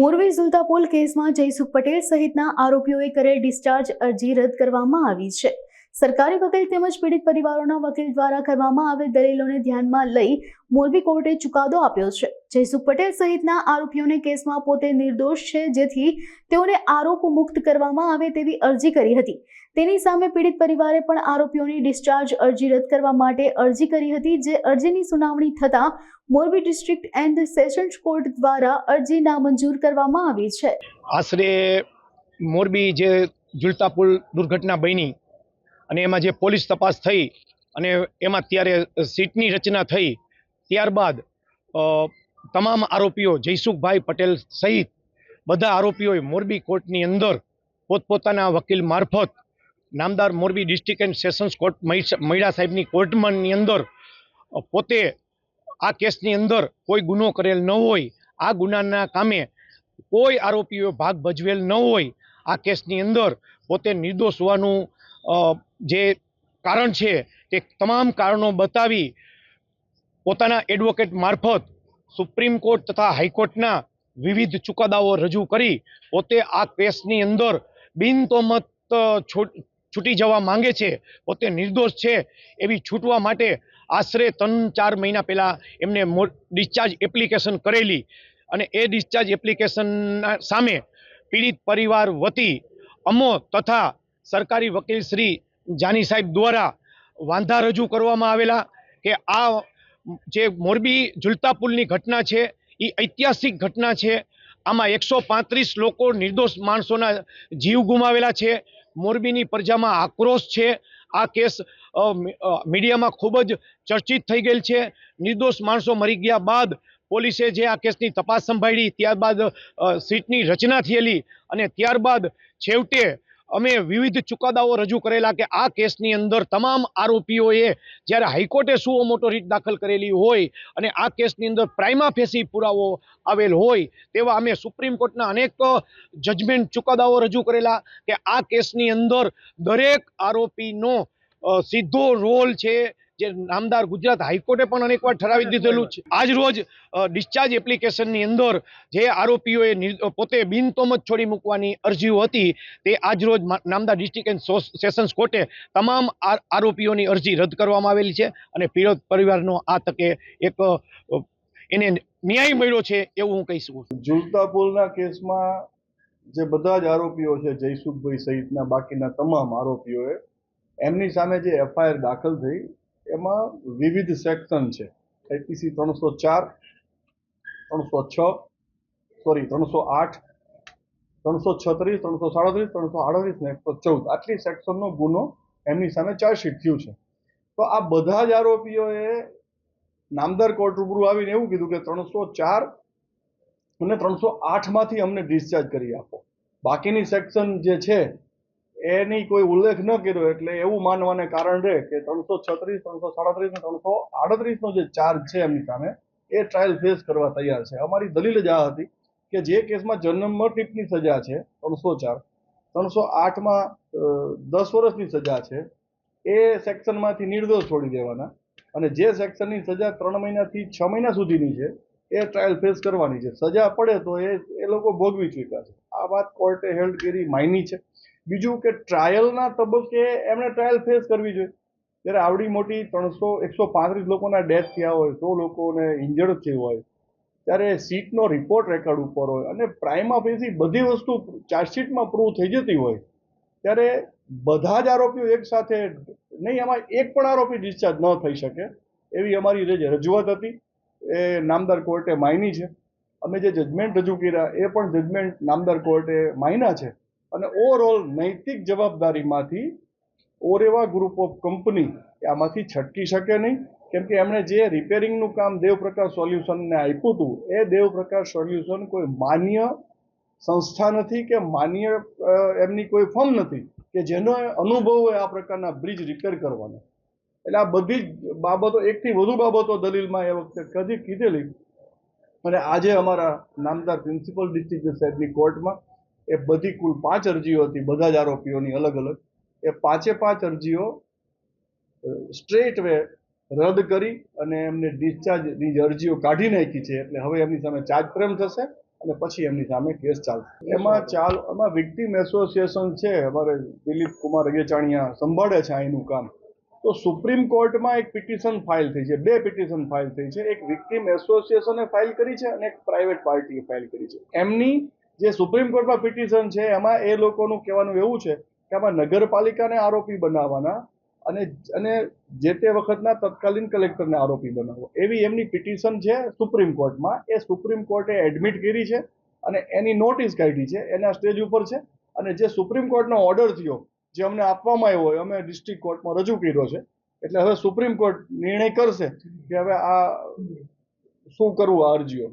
મોરબી સુલતાપોલ કેસમાં જયસુખ પટેલ સહિતના આરોપીઓએ કરેલ ડિસ્ચાર્જ અરજી રદ કરવામાં આવી છે. સરકારી વકીલ તેમજ પીડિત પરિવારોના વકીલ દ્વારા કરવામાં આવેલ દલીલોને ધ્યાનમાં લઈ મોરબી કોર્ટે ચુકાદો આપ્યો છે. જયસુખ પટેલ સહિતના આરોપીઓને કેસમાં પોતે નિર્દોષ છે, જેથી તેઓને આરોપ મુક્ત કરવામાં આવે તેવી અરજી કરી હતી. તેની સામે પીડિત પરિવારે પણ આરોપીઓની ડિસ્ચાર્જ અરજી રદ કરવા માટે અરજી કરી હતી, જે અરજીની સુનાવણી થતાં Morbi district and sessions court દ્વારા અરજી નામંજૂર કરવામાં આવી છે. આશરે મોરબી જે ઝુલતા પુલ દુર્ઘટના બની અને એમાં જે પોલીસ તપાસ થઈ અને એમાં ત્યારે સીટની રચના થઈ, ત્યારબાદ તમામ આરોપીઓ જયસુખભાઈ પટેલ સહિત બધા આરોપીઓએ મોરબી કોર્ટની અંદર પોતપોતાના વકીલ મારફત નામદાર Morbi district and sessions court મહિલા સાહેબની કોર્ટમાંની અંદર પોતે આ કેસની અંદર કોઈ ગુનો કરેલ ન હોય, આ ગુનાના કામે કોઈ આરોપીઓ ભાગ ભજવેલ ન હોય, આ કેસની અંદર પોતે નિર્દોષ હોવાનું જે કારણ છે તે તમામ કારણો બતાવી પોતાના એડવોકેટ મારફત સુપ્રીમ કોર્ટ તથા હાઈકોર્ટના વિવિધ ચુકાદાઓ રજૂ કરી, પોતે આ કેસની અંદર બિનતોમત છૂટી જવા માંગે છે, પોતે નિર્દોષ છે એવી છૂટવા માટે આશરે ત્રણ, ચાર મહિના પહેલાં એમને ડિસ્ચાર્જ એપ્લિકેશન કરેલી અને એ ડિસ્ચાર્જ એપ્લિકેશનના સામે પીડિત પરિવાર વતી અમો તથા સરકારી વકીલ શ્રી જાની સાહેબ દ્વારા વાંધા રજૂ કરવામાં આવેલા કે આ જે મોરબી ઝુલતા પુલની ઘટના છે એ ઐતિહાસિક ઘટના છે. આમાં એકસો પાંત્રીસ લોકો નિર્દોષ માણસોના જીવ ગુમાવેલા છે. મોરબીની પ્રજામાં આક્રોશ છે. આ કેસ મીડિયામાં ખૂબ જ ચર્ચિત થઈ ગયેલ છે. નિર્દોષ માણસો મરી ગયા બાદ પોલીસે જે આ કેસની તપાસ સંભાળી ત્યારબાદ સીટની રચના થયેલી અને ત્યારબાદ છેવટે અમે વિવિધ ચુકાદાઓ રજૂ કરેલા કે આ કેસની અંદર તમામ આરોપીઓએ જ્યારે હાઈકોર્ટે સુઓ મોટો રીટ દાખલ કરેલી હોય અને આ કેસની અંદર પ્રાઇમા ફેસી પુરાવો આવેલ હોય તેવા અમે સુપ્રીમ કોર્ટના અનેક જજમેન્ટ ચુકાદાઓ રજૂ કરેલા કે આ કેસની અંદર દરેક આરોપીનો સીધો રોલ છે જે નામદાર ગુજરાત હાઈકોર્ટે પણ અનેકવાર ઠરાવી દીધેલું છે. આજ રોજ ડિસ્ચાર્જ એપ્લિકેશનની અંદર જે આરોપીઓએ પોતે બિનતોમત છોડી મૂકવાની અરજીઓ હતી તે આજ રોજ નામદાર ડિસ્ટ્રિક્ટ એન્ડ સેશન્સ કોર્ટે તમામ આ- આરોપીઓની અરજી રદ કરવામાં આવેલી છે અને પીડિત પરિવારનો આ તકે એક એને ન્યાય મળ્યો છે એવું હું કહી શકું પુલના કેસમાં જે બધા જ આરોપીઓ છે જયસુખભાઈ સહિતના બાકીના તમામ આરોપીઓએ એમની સામે જે એફઆઈઆર દાખલ થઈ એમાં વિવિધ સેક્શન છે. આઈપીસી ત્રણસો ચાર, ત્રણસો છ, સોરી, ત્રણસો આઠ, ત્રણસો છત્રીસ, ત્રણસો સાડત્રીસ, ત્રણસો આડત્રીસ ને એકસો ચૌદ. આટલી સેક્શનનો ગુનો એમની સામે ચાર્જશીટ થયું છે. તો આ બધા જ આરોપીઓએ નામદાર કોર્ટ રૂબરૂ આવીને એવું કીધું કે ત્રણસો ચાર અને ત્રણસો આઠમાંથી અમને ડિસ્ચાર્જ કરી આપો. બાકીની સેક્શન જે છે એની કોઈ ઉલ્લેખ ન કર્યો એટલે એવું માનવાને કારણ રહે કે ત્રણસો છત્રીસ, ત્રણસો સાડત્રીસ અને ત્રણસો આડત્રીસનો જે ચાર્જ છે એમની સામે, એ ટ્રાયલ ફેસ કરવા તૈયાર છે. અમારી દલીલ જ આ હતી કે જે કેસમાં જન્મ ટીપની સજા છે, ત્રણસો ચાર, ત્રણસો આઠમાં દસ વર્ષની સજા છે, એ સેક્શનમાંથી નિર્દોષ છોડી દેવાના અને જે સેક્શનની સજા ત્રણ મહિનાથી છ મહિના સુધીની છે, એ ટ્રાયલ ફેસ કરવાની છે. સજા પડે તો એ એ લોકો ભોગવી ચૂક્યા છે. આ વાત કોર્ટે હેલ્ડ કરી માયની છે. બીજું કે ટ્રાયલના તબક્કે એમણે ટ્રાયલ ફેસ કરવી જોઈએ. જ્યારે આવડી મોટી ત્રણસો, એકસો પાંત્રીસ લોકોના ડેથ થયા હોય, સો લોકોને ઇન્જર્ડ થયું હોય, ત્યારે સીટનો રિપોર્ટ રેકોર્ડ ઉપર હોય અને પ્રાઇમા ફેસી બધી વસ્તુ ચાર્જશીટમાં પ્રૂવ થઈ જતી હોય, ત્યારે બધા જ આરોપીઓ એક સાથે, નહીં, એમાં એક પણ આરોપી ડિસ્ચાર્જ ન થઈ શકે, એવી અમારી જે રજૂઆત હતી, એ નામદાર કોર્ટે માયની છે. અમે જે જજમેન્ટ રજૂ કર્યા, એ પણ જજમેન્ટ નામદાર કોર્ટે માયના છે. અને ઓવરઓલ નૈતિક જવાબદારીમાંથી ઓરેવા ગ્રુપ ઓફ કંપની આમાંથી છટકી શકે નહીં. કેમ કે એમણે જે રિપેરિંગનું કામ દેવપ્રકાશ સોલ્યુશનને આપ્યું હતું, એ દેવપ્રકાશ સોલ્યુશન કોઈ માન્ય સંસ્થા નથી કે માન્ય એમની કોઈ ફર્મ નથી કે જેનો અનુભવ હોય આ પ્રકારના બ્રિજ રિપેર કરવાનો. એટલે આ બધી જ બાબતો, એકથી વધુ બાબતો દલીલમાં એ વખતે કદી કીધેલી. અને આજે અમારા નામદાર પ્રિન્સિપલ ડિસ્ટ્રિક્ટ સાહેબની કોર્ટમાં એ બધી કુલ પાંચ અરજીઓ હતી, બધા જ આરોપીઓની અલગ અલગ. એ પાંચે પાંચ અરજીઓ સ્ટ્રેટ વે રદ કરી અને એમને ડિસ્ચાર્જની અરજીઓ કાઢી નાખી છે, એટલે હવે એમની સામે ચાર્જ પ્રેમ થશે અને પછી એમની સામે કેસ ચાલશે. એમાં ચાલ, એમાં વિક્ટીમ એસોસિએશન છે, અમારે દિલીપ કુમાર અગેચાણીયા સંભાળે છે અહીંનું કામ. તો સુપ્રીમ કોર્ટમાં એક પિટિશન ફાઇલ થઈ છે, બે પિટિશન ફાઇલ થઈ છે. એક વિક્ટીમ એસોસિએશને ફાઇલ કરી છે અને એક પ્રાઇવેટ પાર્ટીએ ફાઇલ કરી છે. એમની જે સુપ્રીમ કોર્ટમાં પિટિશન છે, એમાં એ લોકોનું કહેવાનું એવું છે કે આમાં નગરપાલિકાને આરોપી બનાવવાના અને અને જે તે વખતના તત્કાલીન કલેક્ટરને આરોપી બનાવવો. એવી એમની પિટિશન છે સુપ્રીમ કોર્ટમાં. એ સુપ્રીમ કોર્ટે એડમિટ કરી છે અને એની નોટિસ કાઢી છે, એના સ્ટેજ ઉપર છે. અને જે સુપ્રીમ કોર્ટનો ઓર્ડર થયો, જે અમને આપવામાં આવ્યો હોય, અમે ડિસ્ટ્રિક્ટ કોર્ટમાં રજૂ કર્યો છે. એટલે હવે સુપ્રીમ કોર્ટ નિર્ણય કરશે કે હવે આ શું કરવું આ અરજીઓ.